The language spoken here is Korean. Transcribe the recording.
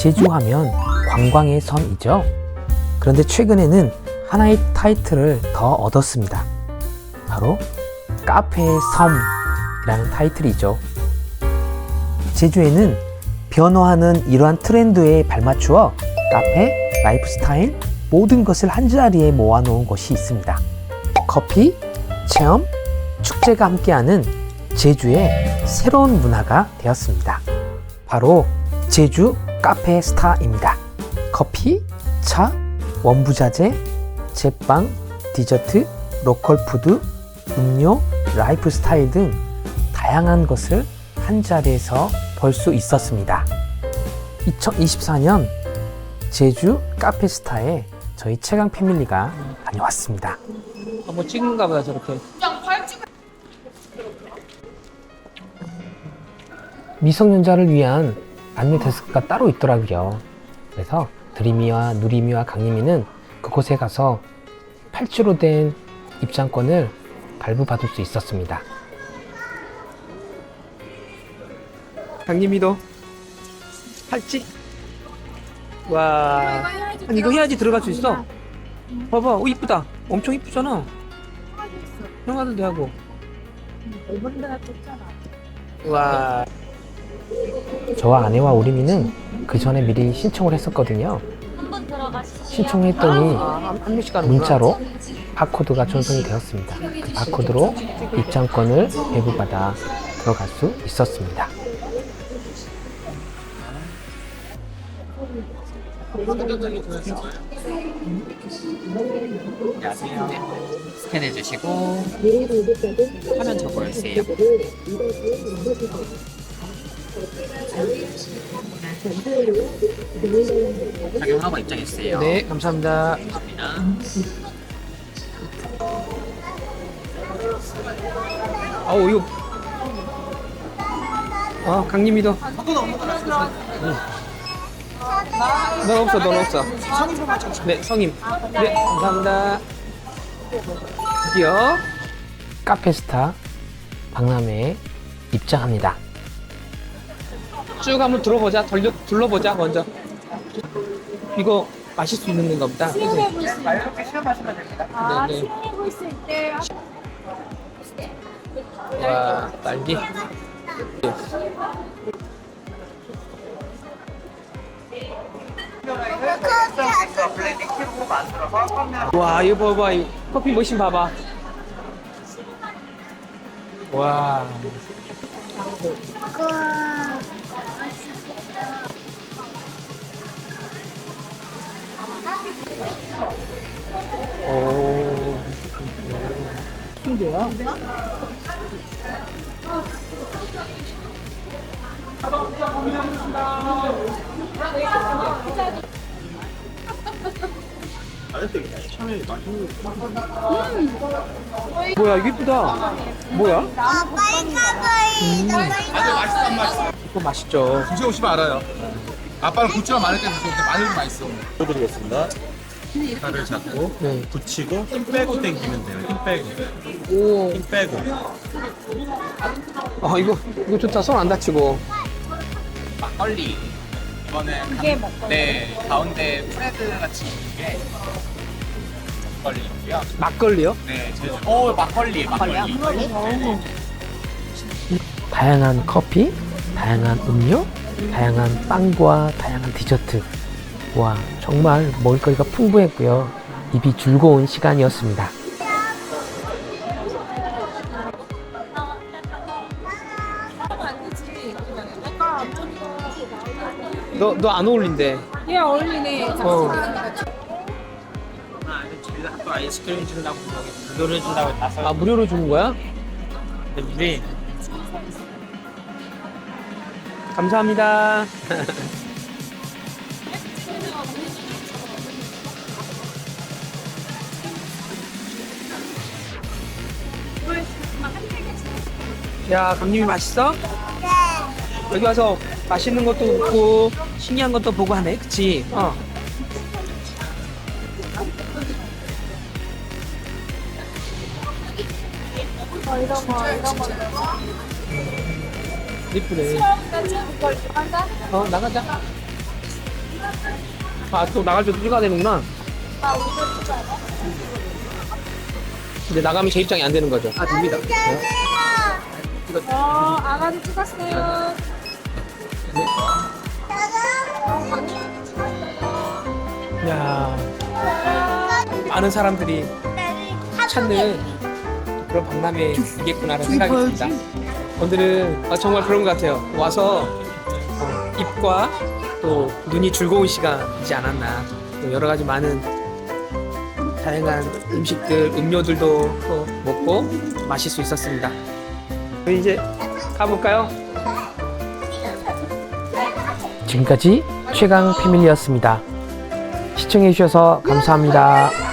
제주하면 관광의 섬이죠. 그런데 최근에는 하나의 타이틀을 더 얻었습니다. 바로 카페의 섬이라는 타이틀이죠. 제주에는 변화하는 이러한 트렌드에 발맞추어 카페, 라이프스타일, 모든 것을 한 자리에 모아놓은 곳이 있습니다. 커피, 체험, 축제가 함께하는 제주의 새로운 문화가 되었습니다. 바로 제주 카페 스타입니다. 커피, 차, 원부자재, 제빵, 디저트, 로컬 푸드, 음료, 라이프 스타일 등 다양한 것을 한 자리에서 볼 수 있었습니다. 2024년 제주 카페 스타에 저희 최강 패밀리가 다녀왔습니다. 뭐 찍는가 보다 저렇게. 미성년자를 위한 안내 데스크가 따로 있더라고요. 그래서 드림이와 누리미와 강림이는 그곳에 가서 팔찌로 된 입장권을 발부받을 수 있었습니다. 강림이도 팔찌? 와, 아니 이거 해야지 들어갈 수 있어. 봐봐, 오 이쁘다. 엄청 이쁘잖아. 형아들도 하고. 와. 저와 아내와 우리미는 그 전에 미리 신청을 했었거든요. 신청했더니 문자로 바코드가 전송이 되었습니다. 그 바코드로 입장권을 배부받아 들어갈 수 있었습니다. 안녕하세요. 스캔해 주시고 화면 적어주세요. 착용하고 입장해 주세요. 네, 감사합니다. 아우 이거. 아 강림이도. 넌 없어 넌 없어. 네 성임. 네 감사합니다. 드디어 카페스타 박람회에 입장합니다 쭉 한번 들어보자. 돌려, 둘러보자 먼저. 이거 마실 수 있는 건가 보다. 그치? 아, 네, 네. 수영하고 있을 때와 딸기? 와 이거 봐봐. 이 커피 머신 봐봐. 와 오. 신기해요. 뭐야 이거 이쁘다. 뭐야? 이거 맛있죠. 드셔 오시면 알아요. 아빠는 고추가 많을 때 드시는데 마늘이 맛있어. 보여드리겠습니다. 팔을 잡고 네. 붙이고 힘 빼고 당기면 돼요. 힘 빼고 오. 힘 빼고 아 이거 이거 좋다. 손 안 다치고. 막걸리. 이거는 이게 막걸리. 네 가운데 프레드 같이 있는 게 막걸리고요. 막걸리요? 네 제주. 오 막걸리 막걸리. 다양한 커피, 다양한 음료, 다양한 빵과 다양한 디저트. 와, 정말 먹을거리가 풍부했고요. 입이 즐거운 시간이었습니다. 너, 너 안 어울린대. 얘 어울리네. 어. 또 아이스크림 준다고 무료로 준다고 나서 아, 무료로 주는 거야? 우리 감사합니다. 야, 강림이 맛있어? 네. 여기 와서 맛있는 것도 먹고 신기한 것도 보고 하네, 그치? 어. 어, 이런 거, 이런 거. 이쁘네. 어, 나가자. 아, 또 나갈 때도 찍어야 되는구나. 아, 우리도 찍어야 돼? 근데 나가면 제 입장이 안 되는 거죠. 아, 됩니다. 어, 아가도 찍었어요. 야 많은 사람들이 찾는 그런 박람회 이겠구나라는 생각이 듭니다. 오늘은 아, 정말 그런 것 같아요. 와서 어, 입과 또 눈이 즐거운 시간이지 않았나. 또 여러 가지 많은 다양한 음식들, 음료들도 또 먹고 마실 수 있었습니다. 이제 가볼까요? 지금까지 최강 패밀리였습니다. 시청해주셔서 감사합니다.